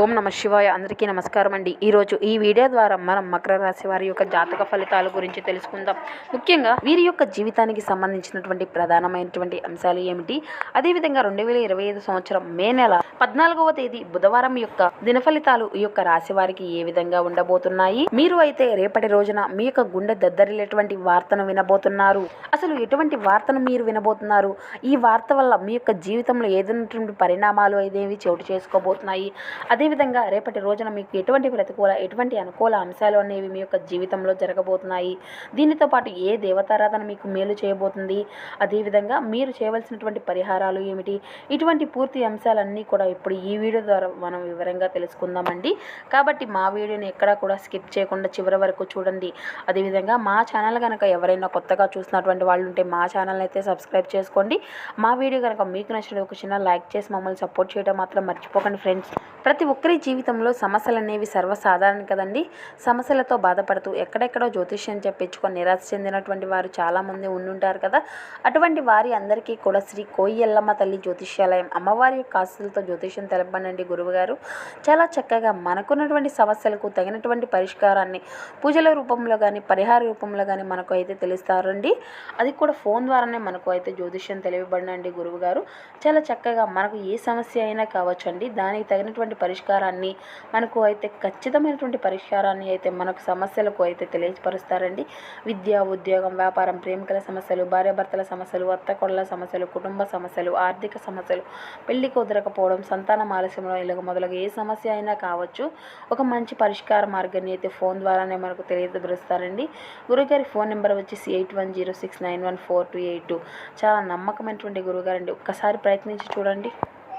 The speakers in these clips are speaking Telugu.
ఓం నమ శివాయ. అందరికీ నమస్కారం అండి. ఈరోజు ఈ వీడియో ద్వారా మనం మకర రాశి వారి యొక్క జాతక ఫలితాల గురించి తెలుసుకుందాం. ముఖ్యంగా వీరి యొక్క జీవితానికి సంబంధించినటువంటి ప్రధానమైనటువంటి అంశాలు ఏమిటి? అదేవిధంగా రెండు వేల ఇరవై ఐదు సంవత్సరం మే నెల పద్నాలుగవ తేదీ బుధవారం యొక్క దిన ఫలితాలు ఈ యొక్క రాశి వారికి ఏ విధంగా ఉండబోతున్నాయి? మీరు అయితే రేపటి రోజున మీ యొక్క గుండె దద్దరిల్లేటువంటి వార్తను వినబోతున్నారు. అసలు ఎటువంటి వార్తను మీరు వినబోతున్నారు? ఈ వార్త వల్ల మీ యొక్క జీవితంలో ఏదైనటువంటి పరిణామాలు అనేవి చోటు చేసుకోబోతున్నాయి. అదే అదేవిధంగా రేపటి రోజున మీకు ఎటువంటి ప్రతికూల ఎటువంటి అనుకూల అంశాలు అనేవి మీ యొక్క జీవితంలో జరగబోతున్నాయి? దీనితో పాటు ఏ దేవతారాధన మీకు మేలు చేయబోతుంది? అదేవిధంగా మీరు చేయవలసినటువంటి పరిహారాలు ఏమిటి? ఇటువంటి పూర్తి అంశాలన్నీ కూడా ఇప్పుడు ఈ వీడియో ద్వారా మనం వివరంగా తెలుసుకుందామండి. కాబట్టి మా వీడియోని ఎక్కడా కూడా స్కిప్ చేయకుండా చివరి వరకు చూడండి. అదేవిధంగా మా ఛానల్ కనుక ఎవరైనా కొత్తగా చూసినటువంటి వాళ్ళు ఉంటే మా ఛానల్ అయితే సబ్స్క్రైబ్ చేసుకోండి. మా వీడియో కనుక మీకు నచ్చిన ఒక చిన్న లైక్ చేసి మమ్మల్ని సపోర్ట్ చేయడం మాత్రం మర్చిపోకండి ఫ్రెండ్స్. ప్రతి ఒక్కరి జీవితంలో సమస్యలు అనేవి సర్వసాధారణం కదండి. సమస్యలతో బాధపడుతూ ఎక్కడెక్కడో జ్యోతిష్యం చెప్పించుకొని నిరాశ చెందినటువంటి వారు చాలామంది ఉండుంటారు కదా. అటువంటి వారి అందరికీ కూడా శ్రీ కోయ్యల్లమ్మ తల్లి జ్యోతిష్యాలయం అమ్మవారి యొక్క ఆస్తులతో జ్యోతిష్యం తెలపనండి గురువుగారు. చాలా చక్కగా మనకున్నటువంటి సమస్యలకు తగినటువంటి పరిష్కారాన్ని పూజల రూపంలో కానీ పరిహార రూపంలో కానీ మనకు అయితే తెలుస్తారండి. అది కూడా ఫోన్ ద్వారానే మనకు అయితే జ్యోతిష్యం తెలియబడినండి గురువుగారు. చాలా చక్కగా మనకు ఏ సమస్య అయినా కావచ్చు అండి దానికి తగినటువంటి పరిష్కారాన్ని మనకు అయితే ఖచ్చితమైనటువంటి పరిష్కారాన్ని అయితే మనకు సమస్యలకు అయితే తెలియపరుస్తారండి. విద్య ఉద్యోగం వ్యాపారం ప్రేమికుల సమస్యలు భార్యాభర్తల సమస్యలు అత్తకొడల సమస్యలు కుటుంబ సమస్యలు ఆర్థిక సమస్యలు పెళ్ళి కుదరకపోవడం సంతానం ఆలస్యంలో ఇలాగ మొదలగు ఏ సమస్య అయినా కావచ్చు ఒక మంచి పరిష్కార మార్గాన్ని అయితే ఫోన్ ద్వారానే మనకు తెలియపరుస్తారండి. గురుగారి ఫోన్ నెంబర్ వచ్చేసి eight one zero six nine one four two eight two. చాలా నమ్మకమైనటువంటి గురుగారండి. ఒక్కసారి ప్రయత్నించి చూడండి.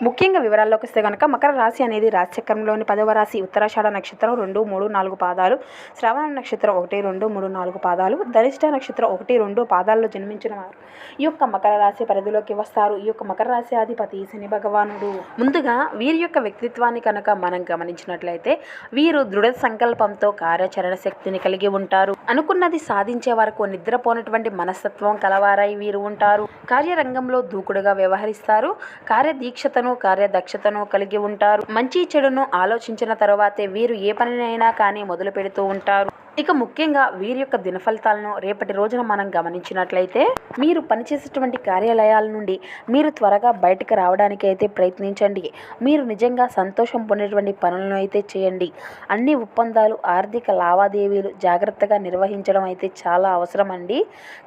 ముఖ్యంగా వివరాల్లోకి వస్తే కనుక మకర రాశి అనేది రాశిచక్రంలోని పదవ రాశి ఉత్తరాషాఢ నక్షత్రం రెండు మూడు నాలుగు పాదాలు శ్రావణ నక్షత్రం ఒకటి రెండు మూడు నాలుగు పాదాలు ధనిష్ట నక్షత్రం ఒకటి రెండు పాదాల్లో జన్మించిన వారు. ఈ యొక్క మకర రాశి పరిధిలోకి వస్తారు. ఈ యొక్క మకర రాశి అధిపతి శని భగవానుడు. ముందుగా వీరి యొక్క వ్యక్తిత్వాన్ని కనుక మనం గమనించినట్లయితే వీరు దృఢ సంకల్పంతో కార్యాచరణ శక్తిని కలిగి ఉంటారు. అనుకున్నది సాధించే వరకు నిద్రపోనటువంటి మనస్తత్వం కలవారై వీరు ఉంటారు. కార్యరంగంలో దూకుడుగా వ్యవహరిస్తారు. కార్యదీక్షతను కార్యదక్షతను కలిగి ఉంటారు. మంచి చెడును ఆలోచించిన తర్వాతే వీరు ఏ పనినైనా కానీ మొదలు పెడుతూ ఉంటారు. ఇక ముఖ్యంగా వీరి యొక్క దినఫలితాలను రేపటి రోజున మనం గమనించినట్లయితే మీరు పనిచేసేటువంటి కార్యాలయాల నుండి మీరు త్వరగా బయటకు రావడానికి అయితే ప్రయత్నించండి. మీరు నిజంగా సంతోషం పొందేటువంటి పనులను అయితే చేయండి. అన్ని ఒప్పందాలు ఆర్థిక లావాదేవీలు జాగ్రత్తగా నిర్వహించడం అయితే చాలా అవసరం అండి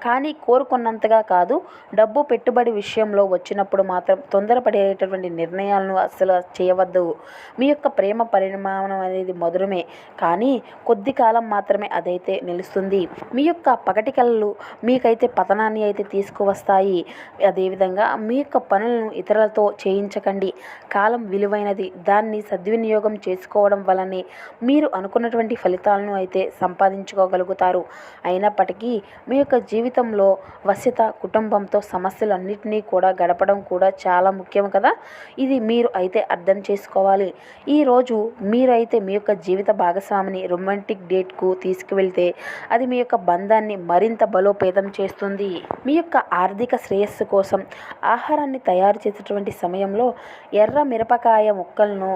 కానీ కోరుకున్నంతగా కాదు డబ్బు పెట్టుబడి విషయంలో వచ్చినప్పుడు మాత్రం తొందరపడేటటువంటి నిర్ణయాలను అసలు చేయవద్దు. మీ యొక్క ప్రేమ పరిమాణం అనేది మధురమే. కానీ కొద్ది కాలం మాత్రమే అదైతే నిలుస్తుంది. మీ యొక్క పగటి కళలు మీకైతే పతనాన్ని అయితే తీసుకువస్తాయి. అదేవిధంగా మీ యొక్క పనులను ఇతరులతో చేయించకండి. కాలం విలువైనది. దాన్ని సద్వినియోగం చేసుకోవడం వలనే మీరు అనుకున్నటువంటి ఫలితాలను అయితే సంపాదించుకోగలుగుతారు. అయినప్పటికీ మీ యొక్క జీవితంలో వశ్యత కుటుంబంతో సమస్యలన్నింటినీ కూడా గడపడం కూడా చాలా ముఖ్యం కదా. ఇది మీరు అయితే అర్థం చేసుకోవాలి. ఈరోజు మీరైతే మీ యొక్క జీవిత భాగస్వామిని రొమాంటిక్ డేట్కు తీసుకువెళ్తే అది మీ యొక్క బంధాన్ని మరింత బలోపేతం చేస్తుంది. మీ యొక్క ఆర్థిక శ్రేయస్సు కోసం ఆహారాన్ని తయారు చేసేటువంటి సమయంలో ఎర్ర మిరపకాయ ముక్కలను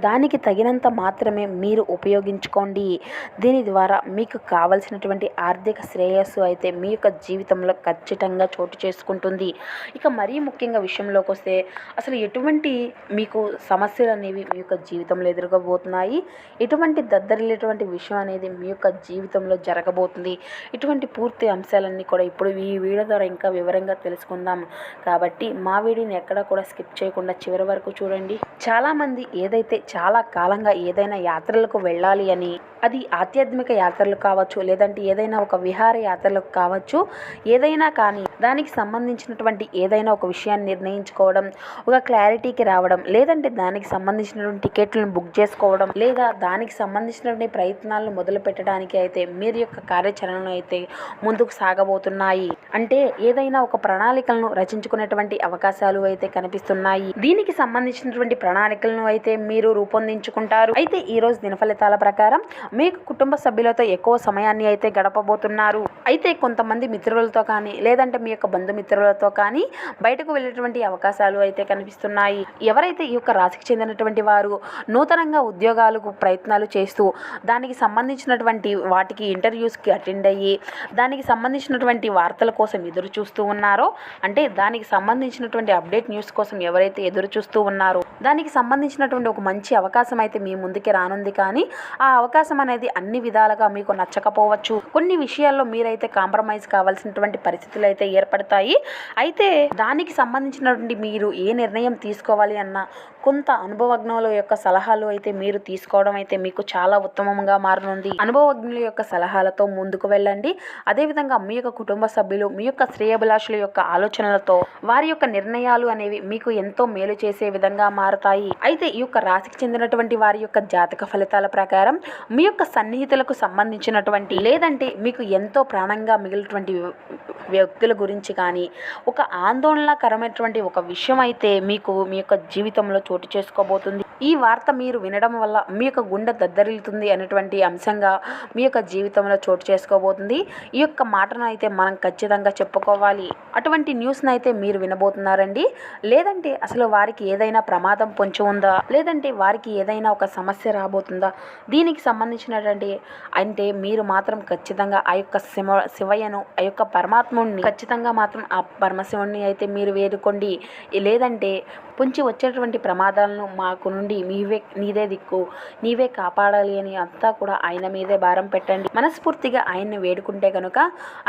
దానికి తగినంత మాత్రమే మీరు ఉపయోగించుకోండి. దీని ద్వారా మీకు కావలసినటువంటి ఆర్థిక శ్రేయస్సు అయితే మీ యొక్క జీవితంలో ఖచ్చితంగా చోటు చేసుకుంటుంది. ఇక మరీ ముఖ్యంగా విషయంలోకి వస్తే అసలు ఎటువంటి మీకు సమస్యలు అనేవి మీ యొక్క జీవితంలో ఎదురుకోబోతున్నాయి? ఎటువంటి దద్దరిల్లేటువంటి విషయం అనేది మీ యొక్క జీవితంలో జరగబోతుంది? ఇటువంటి పూర్తి అంశాలన్నీ కూడా ఇప్పుడు ఈ వీడియో ద్వారా ఇంకా వివరంగా తెలుసుకుందాం. కాబట్టి మా వీడియోని ఎక్కడ కూడా స్కిప్ చేయకుండా చివరి వరకు చూడండి. చాలామంది ఏదైతే చాలా కాలంగా ఏదైనా యాత్రలకు వెళ్ళాలి అని. అది ఆధ్యాత్మిక యాత్రలు కావచ్చు లేదంటే ఏదైనా ఒక విహార యాత్రలకు కావచ్చు ఏదైనా కానీ దానికి సంబంధించినటువంటి ఏదైనా ఒక విషయాన్ని నిర్ణయించుకోవడం ఒక క్లారిటీకి రావడం లేదంటే దానికి సంబంధించినటువంటి టికెట్లను బుక్ చేసుకోవడం లేదా దానికి సంబంధించినటువంటి ప్రయత్నాలను మొదలు పెట్టడానికి అయితే మీరు యొక్క కార్యాచరణను అయితే ముందుకు సాగబోతున్నాయి. అంటే ఏదైనా ఒక ప్రణాళికలను రచించుకునేటువంటి అవకాశాలు అయితే కనిపిస్తున్నాయి. దీనికి సంబంధించినటువంటి ప్రణాళికలను అయితే మీరు రూపొందించుకుంటారు. అయితే ఈ రోజు దినఫలితాల ప్రకారం మీకు కుటుంబ సభ్యులతో ఎక్కువ సమయాన్ని అయితే గడపబోతున్నారు. అయితే కొంతమంది మిత్రులతో కానీ లేదంటే మీ యొక్క బంధుమిత్రులతో కానీ బయటకు వెళ్ళేటువంటి అవకాశాలు అయితే కనిపిస్తున్నాయి. ఎవరైతే ఈ యొక్క రాశికి చెందినటువంటి వారు నూతనంగా ఉద్యోగాలకు ప్రయత్నాలు చేస్తూ దానికి సంబంధించినటువంటి వాటికి ఇంటర్వ్యూస్కి అటెండ్ అయ్యి దానికి సంబంధించినటువంటి వార్తల కోసం ఎదురు చూస్తూ ఉన్నారో అంటే దానికి సంబంధించినటువంటి అప్డేట్ న్యూస్ కోసం ఎవరైతే ఎదురు చూస్తూ ఉన్నారో దానికి సంబంధించినటువంటి ఒక మంచి మంచి అవకాశం అయితే మీ ముందుకి రానుంది. కానీ ఆ అవకాశం అనేది అన్ని విధాలుగా మీకు నచ్చకపోవచ్చు. కొన్ని విషయాల్లో మీరైతే కాంప్రమైజ్ కావాల్సినటువంటి పరిస్థితులు అయితే ఏర్పడతాయి. అయితే దానికి సంబంధించినటువంటి మీరు ఏ నిర్ణయం తీసుకోవాలి అన్న కొంత అనుభవజ్ఞుల యొక్క సలహాలు అయితే మీరు తీసుకోవడం అయితే మీకు చాలా ఉత్తమంగా మారనుంది. అనుభవజ్ఞుల యొక్క సలహాలతో ముందుకు వెళ్ళండి. అదేవిధంగా మీ యొక్క కుటుంబ సభ్యులు మీ యొక్క శ్రేయభిలాషుల యొక్క ఆలోచనలతో వారి యొక్క నిర్ణయాలు అనేవి మీకు ఎంతో మేలు చేసే విధంగా మారతాయి. అయితే ఈ యొక్క రాశికి చెందినటువంటి వారి యొక్క జాతక ఫలితాల ప్రకారం మీ యొక్క సన్నిహితులకు సంబంధించినటువంటి లేదంటే మీకు ఎంతో ప్రాణంగా మిగిలినటువంటి వ్యక్తుల గురించి కానీ ఒక ఆందోళనకరమైనటువంటి ఒక విషయం అయితే మీకు మీ యొక్క జీవితంలో చోటు చేసుకోబోతుంది. ఈ వార్త మీరు వినడం వల్ల మీ యొక్క గుండె దద్దరిల్లుతుంది అనేటువంటి అంశంగా మీ యొక్క జీవితంలో చోటు చేసుకోబోతుంది. ఈ యొక్క మాటను అయితే మనం ఖచ్చితంగా చెప్పుకోవాలి. అటువంటి న్యూస్ని అయితే మీరు వినబోతున్నారండి. లేదంటే అసలు వారికి ఏదైనా ప్రమాదం పొంచి ఉందా? లేదంటే వారికి ఏదైనా ఒక సమస్య రాబోతుందా? దీనికి సంబంధించినటువంటి అంటే మీరు మాత్రం ఖచ్చితంగా ఆ యొక్క శివ శివయ్యను ఆ యొక్క పరమాత్ముడిని ఖచ్చితంగా మాత్రం ఆ పరమశివుణ్ణి అయితే మీరు వేడుకోండి. లేదంటే పొంచి వచ్చేటువంటి ప్రమాదాలను మాకు నుండి నీవే నీదే దిక్కు. నీవే కాపాడాలి అని అంతా కూడా ఆయన మీదే భారం పెట్టండి. మనస్ఫూర్తిగా ఆయన్ని వేడుకుంటే కనుక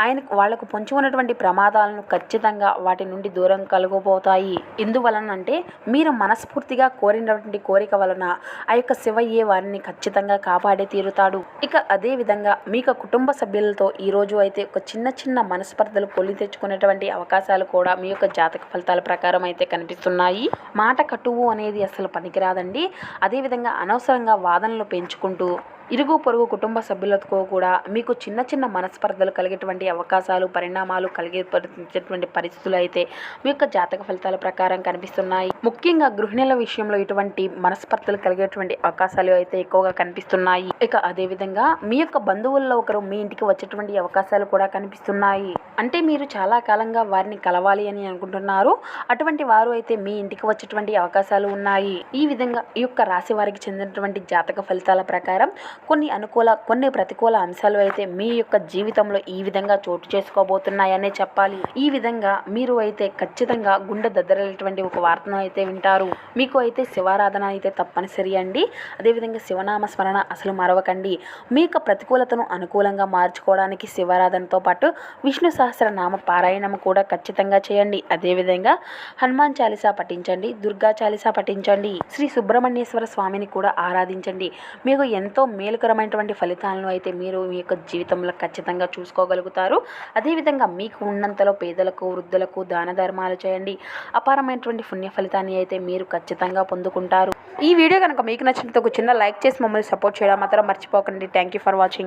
ఆయన వాళ్ళకు పొంచి ఉన్నటువంటి ప్రమాదాలను ఖచ్చితంగా వాటి నుండి దూరం కలుగబోతాయి. ఎందువలన అంటే మీరు మనస్ఫూర్తిగా కోరినటువంటి కోరిక వలన ఆ యొక్క శివయ్యే వారిని ఖచ్చితంగా కాపాడే తీరుతాడు. ఇక అదే విధంగా మీ కుటుంబ సభ్యులతో ఈ రోజు అయితే ఒక చిన్న చిన్న మనస్పర్ధలు కొలి తెచ్చుకునేటువంటి అవకాశాలు కూడా మీ యొక్క జాతక ఫలితాల ప్రకారం అయితే కనిపిస్తున్నాయి. మాట కటువు అనేది అసలు పనికిరాదండి. అదేవిధంగా అనవసరంగా వాదనలు పెంచుకుంటూ ఇరుగు పొరుగు కుటుంబ సభ్యులతో కూడా మీకు చిన్న చిన్న మనస్పర్ధలు కలిగేటువంటి అవకాశాలు పరిణామాలు కలిగేటువంటి పరిస్థితులు అయితే మీ యొక్క జాతక ఫలితాల ప్రకారం కనిపిస్తున్నాయి. ముఖ్యంగా గృహిణుల విషయంలో ఇటువంటి మనస్పర్ధలు కలిగేటువంటి అవకాశాలు అయితే ఎక్కువగా కనిపిస్తున్నాయి. ఇక అదేవిధంగా మీ యొక్క బంధువుల్లో ఒకరు మీ ఇంటికి వచ్చేటువంటి అవకాశాలు కూడా కనిపిస్తున్నాయి. అంటే మీరు చాలా కాలంగా వారిని కలవాలి అని అనుకుంటున్నారు. అటువంటి వారు అయితే మీ ఇంటికి వచ్చేటువంటి అవకాశాలు ఉన్నాయి. ఈ విధంగా ఈ యొక్క రాశి వారికి చెందినటువంటి జాతక ఫలితాల ప్రకారం కొన్ని అనుకూల కొన్ని ప్రతికూల అంశాలు అయితే మీ యొక్క జీవితంలో ఈ విధంగా చోటు చేసుకోబోతున్నాయనే చెప్పాలి. ఈ విధంగా మీరు అయితే ఖచ్చితంగా గుండె దద్దరేటువంటి ఒక వార్తను అయితే వింటారు. మీకు అయితే శివారాధన అయితే తప్పనిసరి అండి. అదేవిధంగా శివనామ స్మరణ అసలు మరవకండి. మీ యొక్క ప్రతికూలతను అనుకూలంగా మార్చుకోవడానికి శివారాధనతో పాటు విష్ణు సహస్రనామ పారాయణం కూడా ఖచ్చితంగా చేయండి. అదేవిధంగా హనుమాన్ చాలీసా పఠించండి దుర్గా చాలీసా పఠించండి శ్రీ సుబ్రహ్మణ్యేశ్వర స్వామిని కూడా ఆరాధించండి. మీకు ఎంతో మేలుకరమైనటువంటి ఫలితాలను అయితే మీరు మీ యొక్క జీవితంలో ఖచ్చితంగా చూసుకోగలుగుతారు. అదేవిధంగా మీకు ఉన్నంతలో పేదలకు వృద్ధులకు దాన ధర్మాలు చేయండి. అపారమైనటువంటి పుణ్య ఫలితాన్ని అయితే మీరు ఖచ్చితంగా పొందుకుంటారు. ఈ వీడియో కనుక మీకు నచ్చినందుకు చిన్న లైక్ చేసి మమ్మల్ని సపోర్ట్ చేయడం మాత్రం మర్చిపోకండి. Thank you for watching